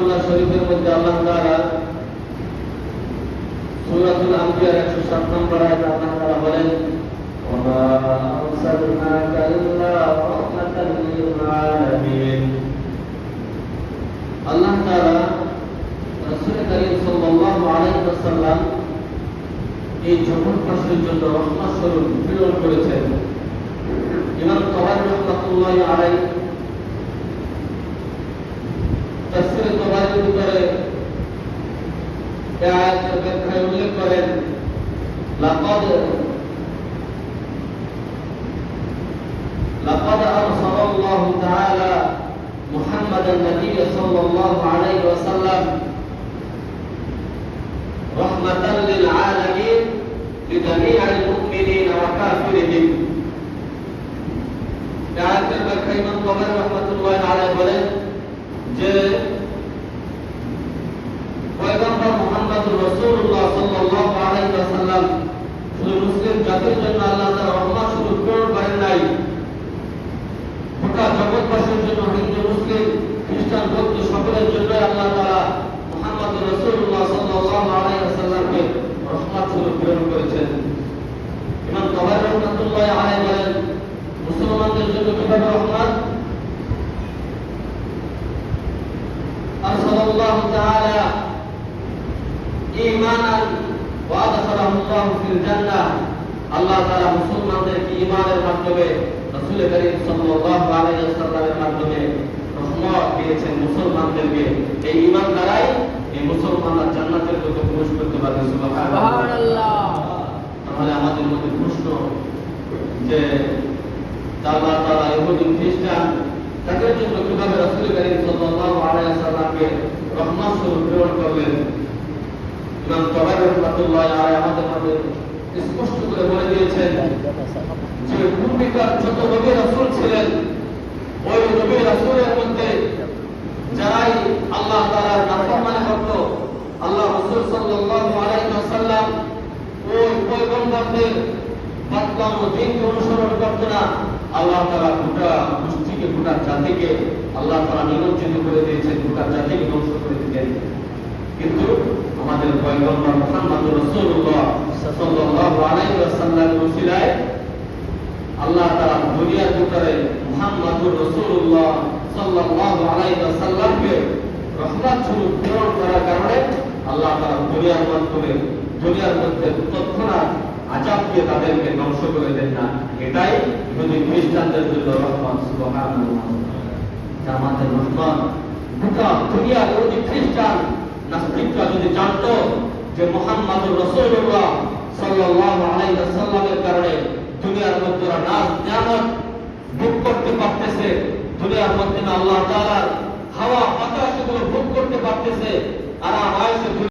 কালামুল্লাহ শরীফের মধ্যে আল্লাহ তাআলা সূরাতুল আম্বিয়ার 107 নম্বর আয়াতে আল্লাহ তাআলা বলেন আল্লাহ তাআলা রাসূল করিম সাল্লাল্লাহু আলাইহি ওয়াসাল্লাম এই জন্য রহমত এই আয়াতের ব্যাখ্যায় উল্লেখ করেন লাকাদ لقد أرسل الله تعالى محمدا النبي صلى الله عليه وسلم رحمة للعالمين لجميع المؤمنين وكافرهم আয়াতের ব্যাখ্যা ইমাম কবর রহমাতুল্লাহ আলাইহি বলেন যে রাসূলুল্লাহ সাল্লাল্লাহু জন্য মুসলমানদের জন্য আর ইমানান ওয়া আদখালাহুল্লাহু ফিল জান্নাহ। আল্লাহ তাআলা মুসলমানদেরকে ইমানের মাধ্যমে রাসূল করিম সাল্লাল্লাহু আলাইহি ওয়াসাল্লামের মাধ্যমে রহমত দিয়েছেন মুসলমানদেরকে। এই ঈমান দ্বারাই এই মুসলমানরা জান্নাতের দিকে প্রবেশ করতে পারবে সুবহানাল্লাহ। তাহলে আমাদের মধ্যে প্রশ্ন যে আল্লাহ তাআলা ইহুদি খ্রিস্টান তাদের জন্য কীভাবে রাসূল করিম সাল্লাল্লাহু আলাইহি ওয়াসাল্লামকে রহমত স্বরূপ প্রেরণ করলেন? ইমাম আমাদের মধ্যে স্পষ্ট করে বলে দিয়েছেন যে পূর্বিকার যত নবী রাসূল ছিলেন, ওই নবী রাসূলের মধ্যে যারাই আল্লাহ তাআলার নাফরমানি করত আল্লাহ রাসূল সাল্লাল্লাহু আলাইহি ওয়াসাল্লাম ওই পয়গম্বরদের অনুসরণ করত না। আল্লাহ তাআলা গোটা গোটা জাতিকে আল্লাহ তাআলা নিমজ্জিত করে দিয়েছেন গোটা জাতিকে ধ্বংস করে দিতেন কিন্তু আমাদের পয়গম্বর মুহাম্মদ রাসূলুল্লাহ সাল্লাল্লাহু আলাইহি ওয়াসাল্লামের ওসিলায় আল্লাহ তাআলা দুনিয়ার ভিতরে মুহাম্মদুর রাসূলুল্লাহ সাল্লাল্লাহু আলাইহি ওয়াসাল্লামকে রহমত স্বরূপ প্রেরণ করার কারণে আল্লাহ তাআলা দুনিয়ার মাধ্যমে, দুনিয়ার মধ্যে তৎক্ষণাৎ আজাব দিয়ে তাদেরকে ধ্বংস করে দেন না। এটাই যদি খ্রিস্টানদের জন্য রহমত, সুবহানাল্লাহ। আমাদের রহমত গোটা দুনিয়ার যদি খ্রিস্টান নাস্তিকরা যদি জানত যে মোহাম্মদ রসুল্লাহ সাল্লাল্লাহু আলাইহি ওয়াসাল্লামের কারণে দুনিয়ার মধ্যরা নাচ নিয়ামত ভোগ করতে পারতেছে, দুনিয়ার মধ্যে আল্লাহ তাআলার হাওয়া, বাতাস ভোগ করতে পারতেছে, আর আয়সে